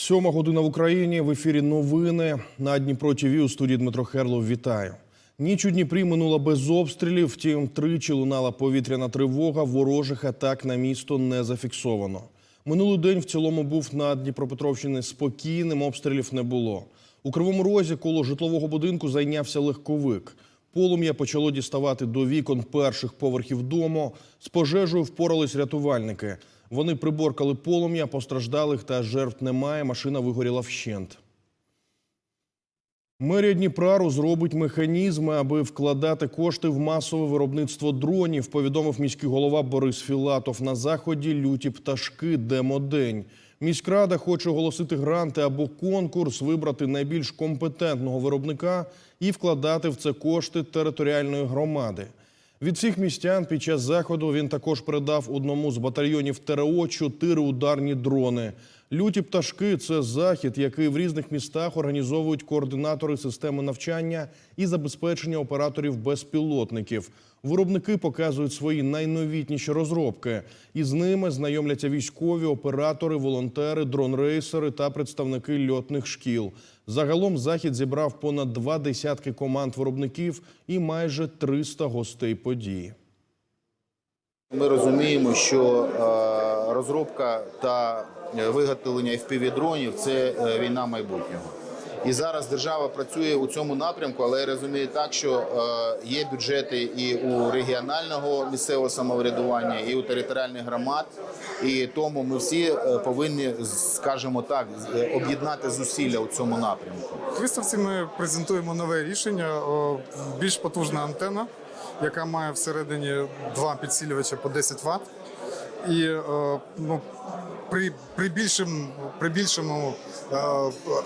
Сьома година в Україні в ефірі новини на Дніпро ТВ у студії Дмитро Херлов. Вітаю. Ніч у Дніпрі минула без обстрілів. Втім, тричі лунала повітряна тривога. Ворожих атак на місто не зафіксовано. Минулий день в цілому був на Дніпропетровщині спокійним. Обстрілів не було. У кривому розі коло житлового будинку зайнявся легковик. Полум'я почало діставати до вікон перших поверхів дому. З пожежею впорались рятувальники. Вони приборкали полум'я, постраждалих та жертв немає. Машина вигоріла вщент. Мерія Дніпра розробить механізми, аби вкладати кошти в масове виробництво дронів. Повідомив міський голова Борис Філатов. На заході люті пташки демодень. Міськрада хоче оголосити гранти або конкурс, вибрати найбільш компетентного виробника і вкладати в це кошти територіальної громади. Від всіх містян під час заходу він також передав одному з батальйонів ТРО чотири ударні дрони. Люті пташки це захід, який в різних містах організовують координатори системи навчання і забезпечення операторів безпілотників. Виробники показують свої найновітніші розробки. І з ними знайомляться військові, оператори, волонтери, дронрейсери та представники льотних шкіл. Загалом захід зібрав понад два десятки команд виробників і майже 300 гостей події. Ми розуміємо, що е, розробка та виготовлення FPV-дронів – це е, війна майбутнього. І зараз держава працює у цьому напрямку, але я розумію так, що е, є бюджети і у регіонального місцевого самоврядування, і у територіальних громад. І тому ми всі е, повинні, скажімо так, об'єднати зусилля у цьому напрямку. В виставці ми презентуємо нове рішення. Більш потужна антенна, яка має всередині два підсилювача по 10 Вт. І ну, при, при, більшим, при більшому е,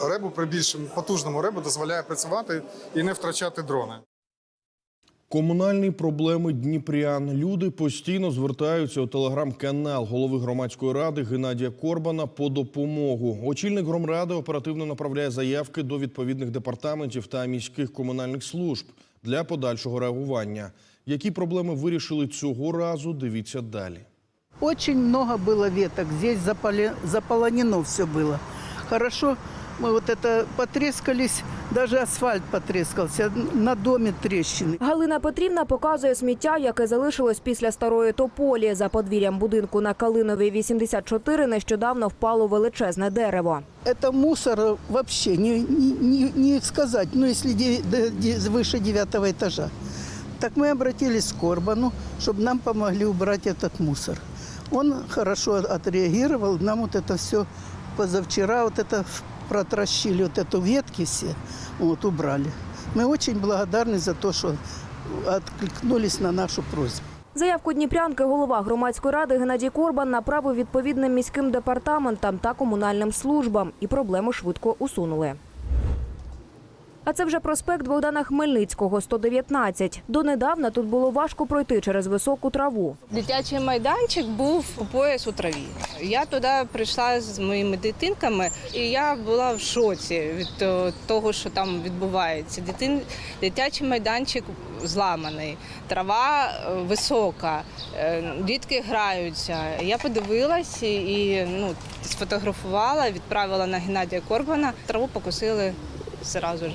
ребу, при більшому потужному ребу дозволяє працювати і не втрачати дрони. Комунальні проблеми дніпрян. Люди постійно звертаються у телеграм-канал голови громадської ради Геннадія Корбана по допомогу. Очільник громради оперативно направляє заявки до відповідних департаментів та міських комунальних служб для подальшого реагування. Які проблеми вирішили цього разу? Дивіться далі. Очень много было веток. Здесь заполе- заполонено все было. Хорошо, мы вот это потрескались, даже асфальт потрескался, на доме трещины. Галина Петрівна показує сміття, яке залишилось після старої тополі. За подвір'ям будинку на Калиновій 84 нещодавно впало величезне дерево. Это мусор вообще не, не, не- не сказать, ну если де- де- де- выше девятого этажа. Так мы обратились к Корбану, чтобы нам помогли убрать этот мусор. Он хорошо отреагировал, нам вот это все позавчера вот это протращили, вот эту ветки все, вот убрали. Мы очень благодарны за то, что откликнулись на нашу просьбу. Заявку Дніпрянки голова громадської ради Геннадій Корбан направив відповідним міським департаментам та комунальним службам, і проблему швидко усунули. А це вже проспект Богдана Хмельницького, 119. Донедавна тут було важко пройти через високу траву. Дитячий майданчик був по пояс у траві. Я туди прийшла з моїми дитинками, і я була в шоці від того, що там відбувається. Дитин... Дитячий майданчик зламаний, трава е, висока, е, дітки граються. Я подивилась і ну, сфотографувала, відправила на Геннадія Корбана. Траву покусили зразу ж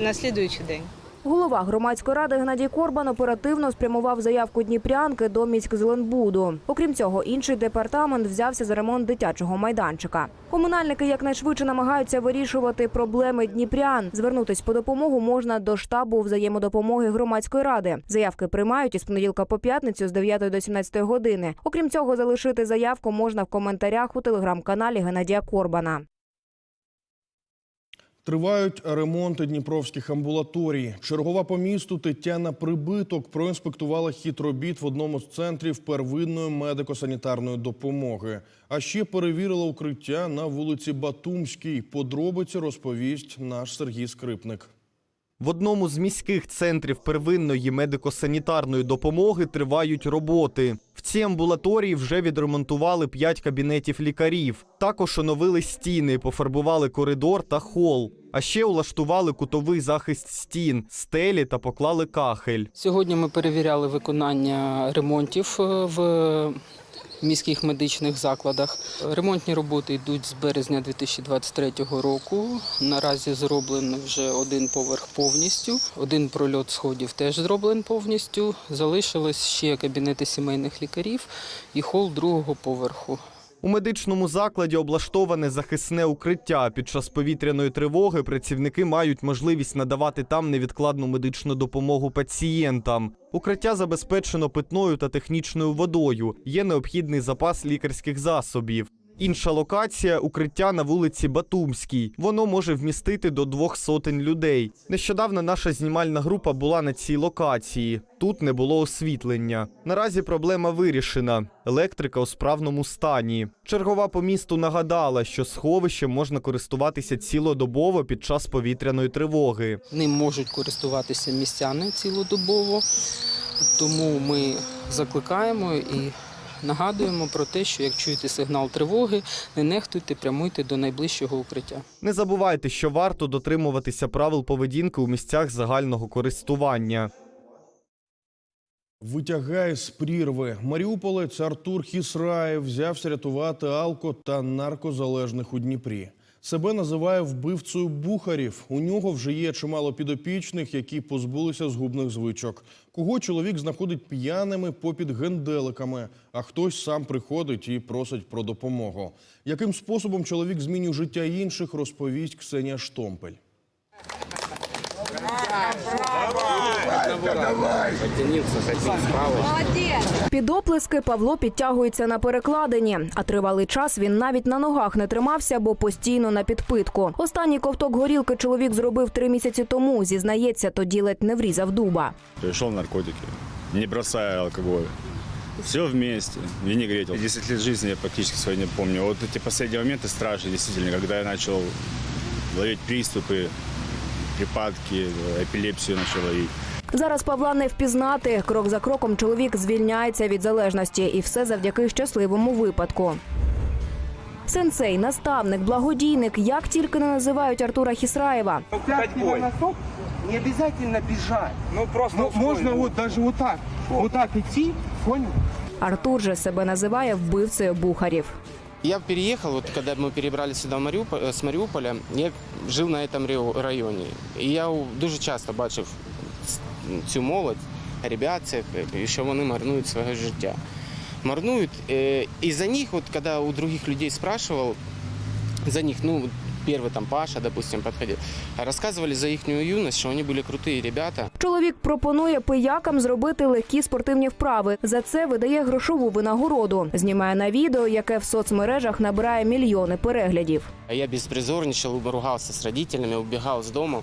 на слідуючий день. Голова громадської ради Геннадій Корбан оперативно спрямував заявку Дніпрянки до міськзеленбуду. Окрім цього, інший департамент взявся за ремонт дитячого майданчика. Комунальники якнайшвидше намагаються вирішувати проблеми дніпрян. Звернутись по допомогу можна до штабу взаємодопомоги громадської ради. Заявки приймають із понеділка по п'ятницю з 9 до 17 години. Окрім цього, залишити заявку можна в коментарях у телеграм-каналі Геннадія Корбана. Тривають ремонти дніпровських амбулаторій. Чергова по місту Тетяна Прибиток проінспектувала хід робіт в одному з центрів первинної медико-санітарної допомоги. А ще перевірила укриття на вулиці Батумській. Подробиці розповість наш Сергій Скрипник. В одному з міських центрів первинної медико-санітарної допомоги тривають роботи. В цій амбулаторії вже відремонтували 5 кабінетів лікарів. Також оновили стіни, пофарбували коридор та хол. А ще улаштували кутовий захист стін, стелі та поклали кахель. Сьогодні ми перевіряли виконання ремонтів е, в в міських медичних закладах. Ремонтні роботи йдуть з березня 2023 року. Наразі зроблено вже один поверх повністю. Один прольот сходів теж зроблений повністю. Залишились ще кабінети сімейних лікарів і хол другого поверху. У медичному закладі облаштоване захисне укриття. Під час повітряної тривоги працівники мають можливість надавати там невідкладну медичну допомогу пацієнтам. Укриття забезпечено питною та технічною водою. Є необхідний запас лікарських засобів. Інша локація укриття на вулиці Батумській. Воно може вмістити до двох сотень людей. Нещодавно наша знімальна група була на цій локації. Тут не було освітлення. Наразі проблема вирішена. Електрика у справному стані. Чергова по місту нагадала, що сховищем можна користуватися цілодобово під час повітряної тривоги. Ним можуть користуватися містяни цілодобово, тому ми закликаємо і нагадуємо про те, що як чуєте сигнал тривоги, не нехтуйте, прямуйте до найближчого укриття. Не забувайте, що варто дотримуватися правил поведінки у місцях загального користування. Витягає з прірви. Маріуполець Артур Хісраєв взявся рятувати алко та наркозалежних у Дніпрі. Себе називає вбивцею бухарів. У нього вже є чимало підопічних, які позбулися згубних звичок. Кого чоловік знаходить п'яними попід генделиками, а хтось сам приходить і просить про допомогу. Яким способом чоловік змінює життя інших, розповість Ксенія Штомпель. Під оплески Павло підтягується на перекладині, а тривалий час він навіть на ногах не тримався, бо постійно на підпитку. Останній ковток горілки чоловік зробив три місяці тому. Зізнається, тоді ледь не врізав дуба. Пришел наркотики, не бросая алкоголь. Все вместе, винегретил. 10 лет жизни я практически своей не помню. Вот эти последние моменты страшные, действительно, когда я начал ловить приступы, припадки, эпилепсию начал ловить. Зараз Павла не впізнати. Крок за кроком чоловік звільняється від залежності, і все завдяки щасливому випадку. Сенсей, наставник, благодійник, як тільки не називають Артура Хісраєва. Взять его носок, не обязательно бежать. Ну просто можно вот даже вот так, вот так идти, понял? Артур же себе називає вбивцею бухарів. Я переехал, вот когда мы перебрали сюда в Маріуполь, э, с Маріуполя, я жив на этом ре- районі. І я у- дуже часто бачив ц- цю молодь, ребят цих, і що вони марнують своє життя. Марнують. э, І за них, вот когда у других людей спрашивал, за них, ну, первый там Паша, допустим, подходил, рассказывали за их юность, что они были крутые ребята. Чоловік пропонує пиякам зробити легкі спортивні вправи. За це видає грошову винагороду. Знімає на відео, яке в соцмережах набирає мільйони переглядів. А Я беспризорничал, ругался с родителями, убегал с дома.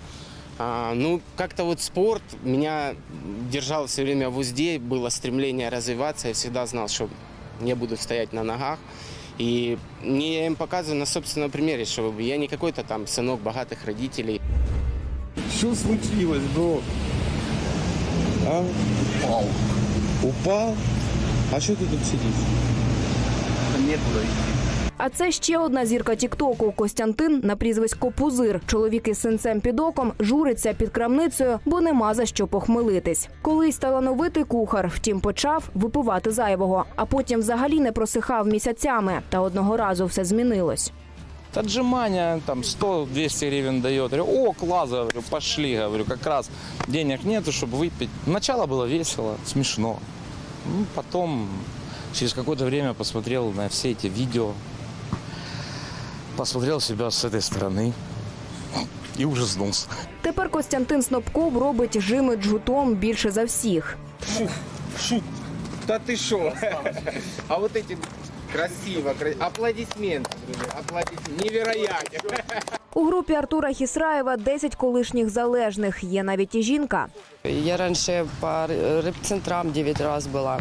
А, ну, как-то вот спорт меня держал все время в узде, было стремление развиваться. Я всегда знал, что я буду стоять на ногах. И мне я им показываю на собственном примере, что я не какой-то там сынок богатых родителей. Что случилось, бро? А? Упал. Упал? А что ты тут сидишь? Некуда идти. А це ще одна зірка Тіктоку Костянтин на прізвисько Пузир. Чоловік із синцем під оком журиться під крамницею, бо нема за що похмелитись. Колись талановитий кухар, втім, почав випивати зайвого, а потім взагалі не просихав місяцями. Та одного разу все змінилось. Отжимания, там 100-200 гривен дает. Говорю, о, класс, говорю, пошли, говорю, как раз денег нету, чтобы выпить. Начало было весело, смешно. Ну, потом, через какое-то время посмотрел на все эти видео, посмотрел себя с этой стороны и ужаснулся. Тепер Костянтин Снопков робить жими джгутом більше за всіх. Да ты шо? А вот эти красиво, аплодисменты, аплодисменты, невероятно. У групі Артура Хісраєва 10 колишніх залежних. Є навіть і жінка. Я раньше по репцентрам 9 раз была.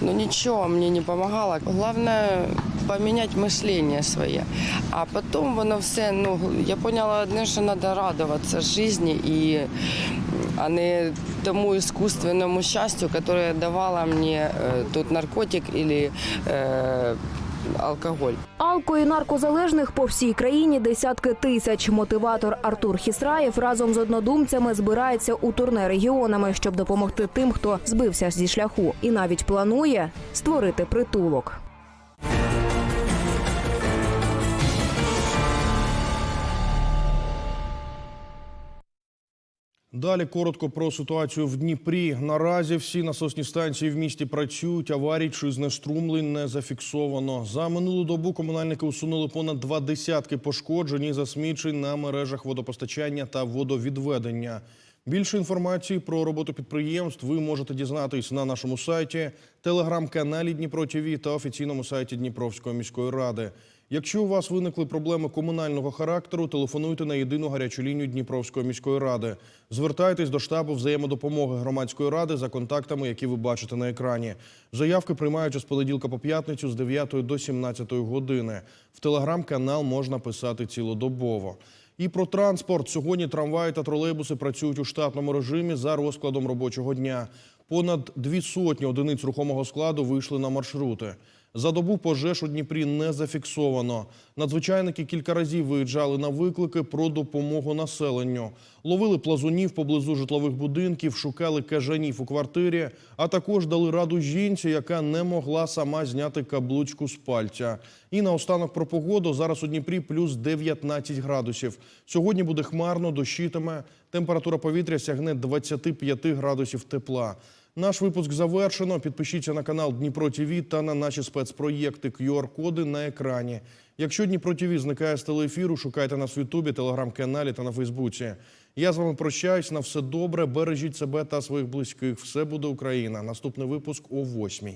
Но ничего мне не помогало. Главное поменять мышление свое. А потом воно все, ну, я поняла одне, що треба радуватися жизни і а не тому искусственному счастью, которое давала мне э, тот наркотик или э, алкоголь. Алко і наркозалежних по всій країні десятки тисяч. Мотиватор Артур Хісраєв разом з однодумцями збирається у турне регіонами, щоб допомогти тим, хто збився зі шляху, і навіть планує створити притулок. Далі коротко про ситуацію в Дніпрі. Наразі всі насосні станції в місті працюють. Аварій чи знеструмлень не зафіксовано. За минулу добу комунальники усунули понад два десятки пошкоджень і засмічень на мережах водопостачання та водовідведення. Більше інформації про роботу підприємств ви можете дізнатись на нашому сайті, телеграм-каналі Дніпро ТВ та офіційному сайті Дніпровської міської ради. Якщо у вас виникли проблеми комунального характеру, телефонуйте на єдину гарячу лінію Дніпровської міської ради. Звертайтесь до штабу взаємодопомоги громадської ради за контактами, які ви бачите на екрані. Заявки приймаються з понеділка по п'ятницю з 9 до 17 години. В телеграм-канал можна писати цілодобово. І про транспорт. Сьогодні трамваї та тролейбуси працюють у штатному режимі за розкладом робочого дня. Понад дві сотні одиниць рухомого складу вийшли на маршрути. За добу пожеж у Дніпрі не зафіксовано. Надзвичайники кілька разів виїжджали на виклики про допомогу населенню. Ловили плазунів поблизу житлових будинків, шукали кажанів у квартирі, а також дали раду жінці, яка не могла сама зняти каблучку з пальця. І наостанок про погоду. Зараз у Дніпрі плюс 19 градусів. Сьогодні буде хмарно, дощитиме. Температура повітря сягне 25 градусів тепла. Наш випуск завершено. Підпишіться на канал Дніпро ТІВІ та на наші спецпроєкти QR-коди на екрані. Якщо Дніпро ТІВІ зникає з телеефіру, шукайте нас в Ютубі, телеграм-каналі та на Фейсбуці. Я з вами прощаюсь. На все добре. Бережіть себе та своїх близьких. Все буде Україна. Наступний випуск о 8